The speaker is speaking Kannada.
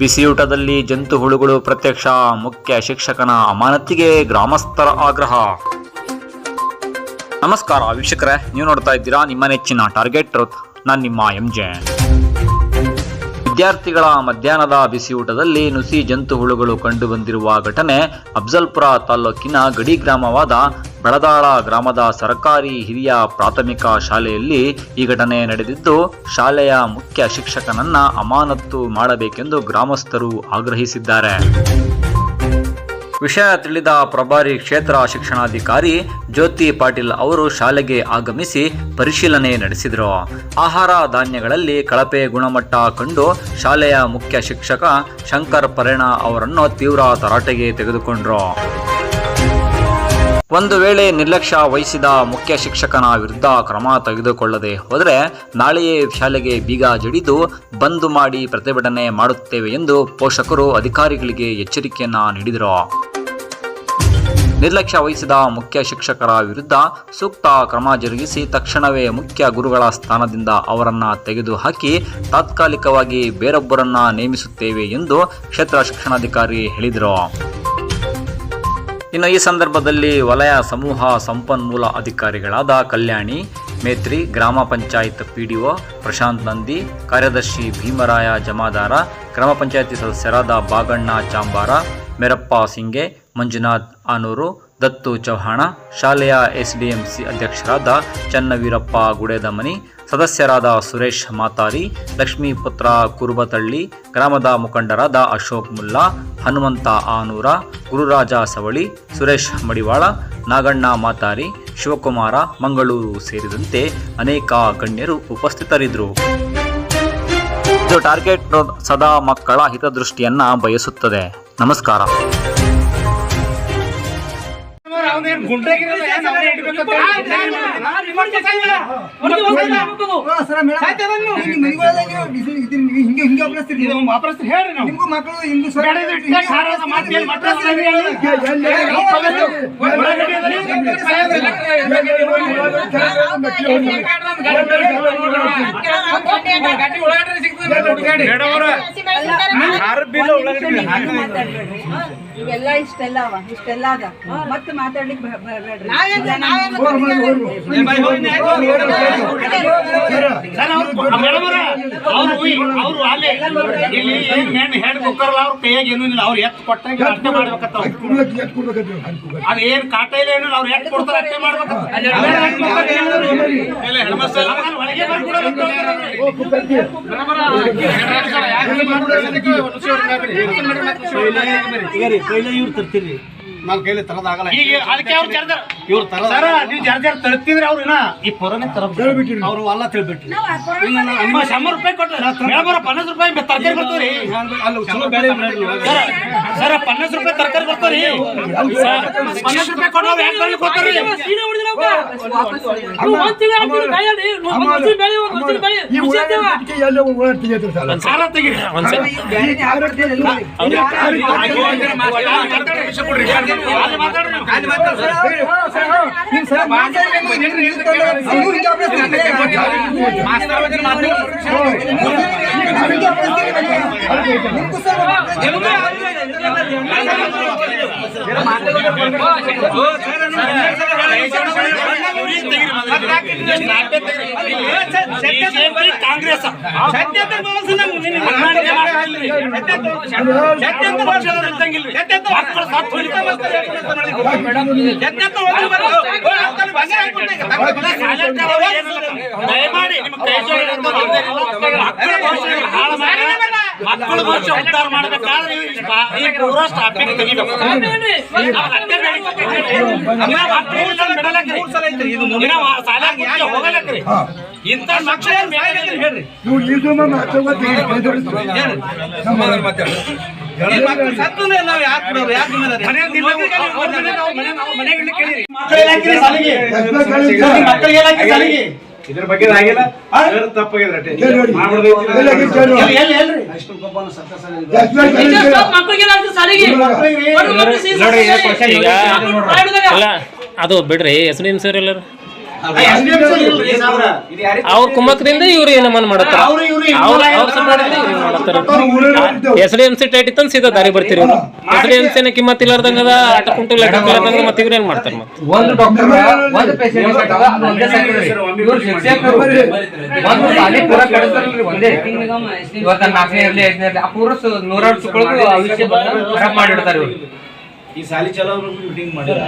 ಬಿಸಿಯೂಟದಲ್ಲಿ ಜಂತು ಹುಳುಗಳು ಪ್ರತ್ಯಕ್ಷ ಮುಖ್ಯ ಶಿಕ್ಷಕನ ಅಮಾನತಿಗೆ ಗ್ರಾಮಸ್ಥರ ಆಗ್ರಹ. ನಮಸ್ಕಾರ ವೀಕ್ಷಕರೇ, ನೀವು ನೋಡ್ತಾ ಇದ್ದೀರಾ ನಿಮ್ಮ ನೆಚ್ಚಿನ ಟಾರ್ಗೆಟ್ ನಾನು ನಿಮ್ಮ ಎಂ ಜೆ ವಿದ್ಯಾರ್ಥಿಗಳ ಮಧ್ಯಾಹ್ನದ ಬಿಸಿಯೂಟದಲ್ಲಿ ನುಸಿ ಜಂತು ಹುಳುಗಳು ಕಂಡುಬಂದಿರುವ ಘಟನೆ ಅಫ್ಜಲ್ಪುರ ತಾಲೂಕಿನ ಗಡಿ ಗ್ರಾಮವಾದ ಬೆಳದಾಳ ಗ್ರಾಮದ ಸರ್ಕಾರಿ ಹಿರಿಯ ಪ್ರಾಥಮಿಕ ಶಾಲೆಯಲ್ಲಿ ಈ ಘಟನೆ ನಡೆದಿದ್ದು, ಶಾಲೆಯ ಮುಖ್ಯ ಶಿಕ್ಷಕನನ್ನ ಅಮಾನತ್ತು ಮಾಡಬೇಕೆಂದು ಗ್ರಾಮಸ್ಥರು ಆಗ್ರಹಿಸಿದ್ದಾರೆ. ವಿಷಯ ತಿಳಿದ ಪ್ರಭಾರಿ ಕ್ಷೇತ್ರ ಶಿಕ್ಷಣಾಧಿಕಾರಿ ಜ್ಯೋತಿ ಪಾಟೀಲ್ ಅವರು ಶಾಲೆಗೆ ಆಗಮಿಸಿ ಪರಿಶೀಲನೆ ನಡೆಸಿದರು. ಆಹಾರ ಧಾನ್ಯಗಳಲ್ಲಿ ಕಳಪೆ ಗುಣಮಟ್ಟ ಕಂಡು ಶಾಲೆಯ ಮುಖ್ಯ ಶಿಕ್ಷಕ ಶಂಕರ್ ಪರೇಣ ಅವರನ್ನು ತೀವ್ರ ತರಾಟೆಗೆ ತೆಗೆದುಕೊಂಡ್ರು. ಒಂದು ವೇಳೆ ನಿರ್ಲಕ್ಷ್ಯ ವಹಿಸಿದ ಮುಖ್ಯ ಶಿಕ್ಷಕನ ವಿರುದ್ಧ ಕ್ರಮ ತೆಗೆದುಕೊಳ್ಳದೆ ಹೋದರೆ ನಾಳೆಯೇ ಶಾಲೆಗೆ ಬೀಗ ಜಡಿದು ಬಂದು ಮಾಡಿ ಪ್ರತಿಭಟನೆ ಮಾಡುತ್ತೇವೆ ಎಂದು ಪೋಷಕರು ಅಧಿಕಾರಿಗಳಿಗೆ ಎಚ್ಚರಿಕೆಯನ್ನ ನೀಡಿದರು. ನಿರ್ಲಕ್ಷ್ಯ ವಹಿಸಿದ ಮುಖ್ಯ ಶಿಕ್ಷಕರ ವಿರುದ್ಧ ಸೂಕ್ತ ಕ್ರಮ ಜರುಗಿಸಿ ತಕ್ಷಣವೇ ಮುಖ್ಯ ಗುರುಗಳ ಸ್ಥಾನದಿಂದ ಅವರನ್ನು ತೆಗೆದುಹಾಕಿ ತಾತ್ಕಾಲಿಕವಾಗಿ ಬೇರೊಬ್ಬರನ್ನ ನೇಮಿಸುತ್ತೇವೆ ಎಂದು ಕ್ಷೇತ್ರ ಶಿಕ್ಷಣಾಧಿಕಾರಿ ಹೇಳಿದರು. ಇನ್ನು ಈ ಸಂದರ್ಭದಲ್ಲಿ ವಲಯ ಸಮೂಹ ಸಂಪನ್ಮೂಲ ಅಧಿಕಾರಿಗಳಾದ ಕಲ್ಯಾಣಿ, ಮೇತ್ರಿ, ಗ್ರಾಮ ಪಂಚಾಯತ್ ಪಿಡಿಒ ಪ್ರಶಾಂತ್ ನಂದಿ, ಕಾರ್ಯದರ್ಶಿ ಭೀಮರಾಯ ಜಮಾದಾರ, ಗ್ರಾಮ ಪಂಚಾಯತಿ ಸದಸ್ಯರಾದ ಬಾಗಣ್ಣ ಚಾಂಬಾರ, ಮೆರಪ್ಪ ಸಿಂಗೆ, ಮಂಜುನಾಥ್ ಆನೂರು, ದತ್ತು ಚೌಹಾಣ ಶಾಲೆಯ ಎಸ್ಡಿಎಂಸಿ ಅಧ್ಯಕ್ಷರಾದ ಚನ್ನವೀರಪ್ಪ ಗುಡೇದಮನಿ ಸದಸ್ಯರಾದ ಸುರೇಶ್ ಮಾತಾರಿ, ಲಕ್ಷ್ಮೀಪುತ್ರ ಕುರುಬತಳ್ಳಿ, ಗ್ರಾಮದ ಮುಖಂಡರಾದ ಅಶೋಕ್ ಮುಲ್ಲಾ, ಹನುಮಂತ ಆನೂರ, ಗುರುರಾಜ ಸವಳಿ, ಸುರೇಶ್ ಮಡಿವಾಳ, ನಾಗಣ್ಣ ಮಾತಾರಿ, ಶಿವಕುಮಾರ, ಮಂಗಳೂರು ಸೇರಿದಂತೆ ಅನೇಕ ಗಣ್ಯರು ಉಪಸ್ಥಿತರಿದ್ದರು. ಇದು ಟಾರ್ಗೆಟ್ ಸದಾ ಮಕ್ಕಳ ಹಿತದೃಷ್ಟಿಯನ್ನು ಬಯಸುತ್ತದೆ. ನಮಸ್ಕಾರ. ಅವನೇನ್ ಗುಂಡ್ರಾಗಿರಲ್ಲ, ಏನ್ ಅವನೇ ಇದು ವಾಪಸ್ ಹೇಳ್ರಿ ನಾವು. ಬೇಡ ಇದು ಇಟ್ಟಾಗ ಹಾರೋದ ಇವೆಲ್ಲ ಇಷ್ಟೆಲ್ಲ ಅವ ಇಷ್ಟೆಲ್ಲ ಅದ ಮತ್ತೆ ಮಾತಾಡ್ಲಿಕ್ಕೆ ಅವ್ರು- ಅವ್ರ, ಅವ್ರು ಅವ್ರು ಅಲ್ಲೇ ಇಲ್ಲಿ ಏನ್ ಮೇನ್ ಹೆಡ್ ಕುಕ್ಕರ್ಲ ಅವ್ರ ಕೈಯಾಗ ಏನೂ ಇಲ್ಲ ಅವ್ರು ಎತ್ತು ಕೊಟ್ಟಾಗ ಅಷ್ಟೇ ಮಾಡ್ಬೇಕತ್ತ ಅವ್ರು. ಅದ್ ಏನ್ ಕಾಟ ಇಲ್ಲ ಏನು ಅವ್ರು ಎತ್ತು ಕೊಡ್ತಾರೆ ಅಷ್ಟೇ ಮಾಡ್ಬೇಕತ್ತ ಇಲ್ಲ, ಹೆಣ್ಮಕ್ಳು ಎಲ್ಲ ಮನೆ ಒಳಗೆ ಬರ್ಬಿಡೋದು ಅಂತ ನಾನ್ ಕೈಲಿ ತರದಾಗಲ್ಲ ಈಗ ಅದಕ್ಕೆ ಅವ್ರು ಜರ್ಜರ್ ಇವ್ರು ತರ ಸರ ನೀವು ಜರ್ಜರ್ ತಳ್ತಿದ್ರೆ ಅವ್ರು ಇನ್ನ ಈ ಪೊರನೆ ತರ ಅವರು ಅಲ್ಲ ತಿಳ್ಬಿಟ್ರಿ ಅಮ್ಮ ಶಂಬರ್ ರೂಪಾಯಿ ಪನ್ನಾಸ್ ರೂಪಾಯಿ ತರಕಾರಿ ಸರ, ಸರ ಪನ್ನಾಸ್ ರೂಪಾಯಿ ತರಕಾರಿ ಪನ್ನಾಸ್ ರೂಪಾಯಿ ಯಾಕೆ ಹೋಗ್ತಾರ್ರಿ? ಸಾಲ ತೆಗೀರಿ. ಅಲ್ಲಿ ಮಾತಾಡು ನೀವು. ಬಿಜೆಪಿ ಕಾಂಗ್ರೆಸ್ ಮಕ್ಕಳು ಸತ್ತು ಹೊಡಿತಾರೆ. silent ಆಗಿ ಏನಿಲ್ಲ. ದಯಮಾಡಿ ನಿಮ್ಮ ಕೈ ಜೋಡಿ ಹಿಡ್ಕೊಂಡು ಮಕ್ಕಳ ಭವಿಷ್ಯ ಹಾಳು ಮಾಡಿ ಮಕ್ಕಳ ಭವಿಷ್ಯ ಉದ್ಧಾರ ಮಾಡಬೇಕಾದ್ರೆ ಈ ಪೂರ ತೆಗಿಬೇಕು. ಹೋಗಲಕ್ರಿ. ಇಂಥ ಹೇಳ್ರಿ. ಮಕ್ಕಳಿಗೆ ಇದ್ರ ಬಗ್ಗೆ ಆಗಿಲ್ಲ ಅಲ್ಲ ಅದು ಬಿಡ್ರಿ ಎಸ್ ಡಿ ಎಂ ಸರ್ ಎಲ್ಲರು ಅವ್ರ ಕುಮ್ಮಕದಿಂದ ಇವ್ರು ಏನಮ್ಮ ಮಾಡತ್ತಾರ S D M C tight ಇತ್ತಂದ್ ಸೀದಾ ದಾರಿ ಬರ್ತೀರಿ ಎಸ್ ಡಿ ಎಂ ಸಿನ ಕಿಮ್ಮತ್ ಇಲ್ಲಾರ್ದಂಗದ ಆಟ ಕುಂಟು ಲೆಕ್ಕ ಇಲ್ಲಾರ್ದಂಗ ಮತ್ತೆ ಇವ್ರು ಏನ್ ಮಾಡ್ತಾರ ಮತ್ತೆ ಒಂದು ಡಾಕ್ಟರ್ ಒಂದು ಪೇಷಂಟ್ ಅದು ಒಂದೇ ಇವ್ರು ಒಂದು ಸಾಲಿ ಪೂರ ಕಳಿಸ್ತಾರಲ್ರಿ ಒಂದೇ. ಇವತ್ತ ನಾಲ್ಕನೇ ಇರ್ಲಿ ಐದನೇ ಇರ್ಲಿ ಆ ಪೂರ ಸು- ನೂರಾರು ಸುಕ್ಕಳಿಗೂ ಆ ವಿಷಯ ಬಂದ ಖರಾಬ್ ಮಾಡಿಡ್ತಾರೆ ಇವ್ರು. ಈ ಸಾಲಿ ಚಲೋ ಮೀಟಿಂಗ್ ಮಾಡಿರ